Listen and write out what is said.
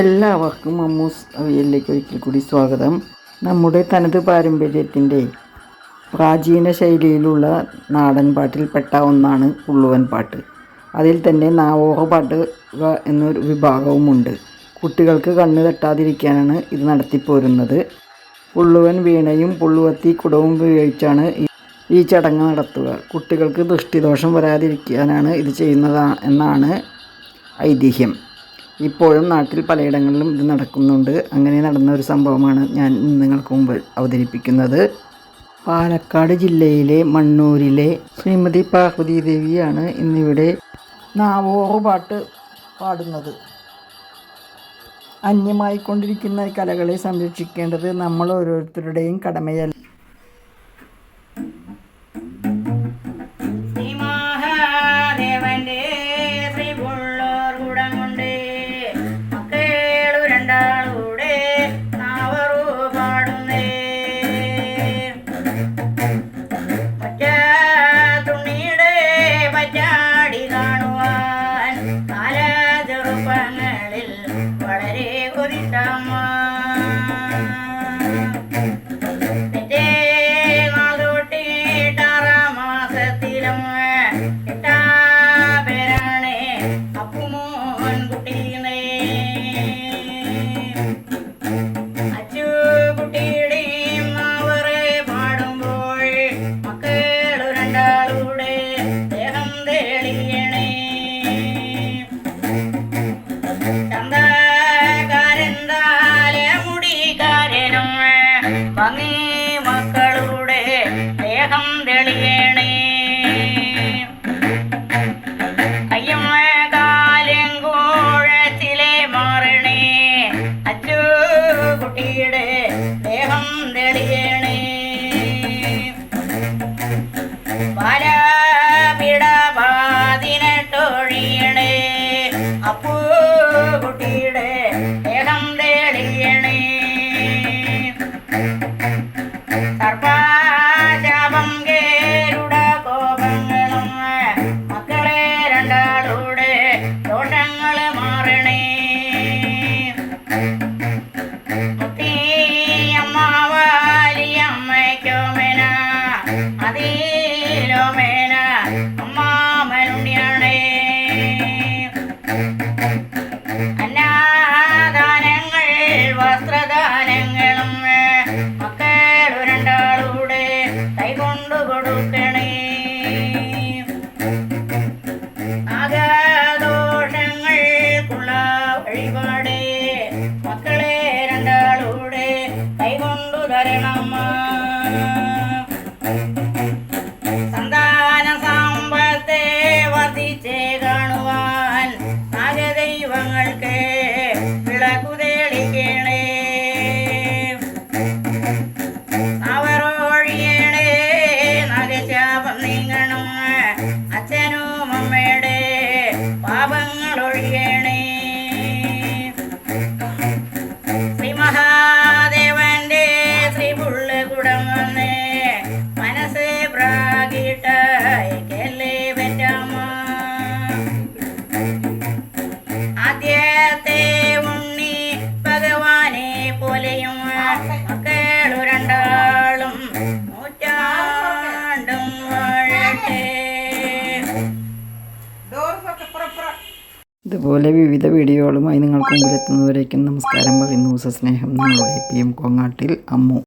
എല്ലാവർക്കും അമ്മൂസ് അവിയലിലേക്ക് ഒരിക്കൽ കൂടി സ്വാഗതം. നമ്മുടെ തനത് പാരമ്പര്യത്തിന്റെ പ്രാചീന ശൈലിയിലുള്ള നാടൻ പാട്ടിൽപ്പെട്ട ഒന്നാണ് ഉള്ളുവൻ പാട്ട്. അതിൽ തന്നെ നാവോഹ പാട്ട് എന്നൊരു വിഭാഗവുമുണ്ട്. കുട്ടികൾക്ക് കണ്ണ് തട്ടാതിരിക്കാനാണ് ഇത് നടത്തിപ്പോരുന്നത്. ഉള്ളുവൻ വീണയും പുള്ളുവത്തി കുടവും ഉപയോഗിച്ചാണ് ഈ ചടങ്ങ് നടത്തുക. കുട്ടികൾക്ക് ദൃഷ്ടിദോഷം വരാതിരിക്കാനാണ് ഇത് ചെയ്യുന്നത് എന്നാണ് ഐതിഹ്യം. ഇപ്പോഴും നാട്ടിൽ പലയിടങ്ങളിലും ഇത് നടക്കുന്നുണ്ട്. അങ്ങനെ നടന്ന ഒരു സംഭവമാണ് ഞാൻ നിങ്ങൾക്ക് മുമ്പ് അവതരിപ്പിക്കുന്നത്. പാലക്കാട് ജില്ലയിലെ മണ്ണൂരിലെ ശ്രീമതി പാർവതി ദേവിയാണ് ഇന്നിവിടെ നാവോറു പാട്ട് പാടുന്നത്. അന്യമായിക്കൊണ്ടിരിക്കുന്ന കലകളെ സംരക്ഷിക്കേണ്ടത് നമ്മൾ ഓരോരുത്തരുടെയും കടമയല്ല. കൊതിട്ടമ്മ മാസത്തിലും കുട്ടിയുടെ కైగొండు ధరణమ్మా. ഇതുപോലെ വിവിധ വീഡിയോകളുമായി നിങ്ങൾക്ക് മുമ്പിലെത്തുന്നവരേക്കും നമസ്കാരം പറയുന്നു. സസ്നേഹം. നിങ്ങളുടെ പി എം കോങ്ങാട്ടിൽ അമ്മു.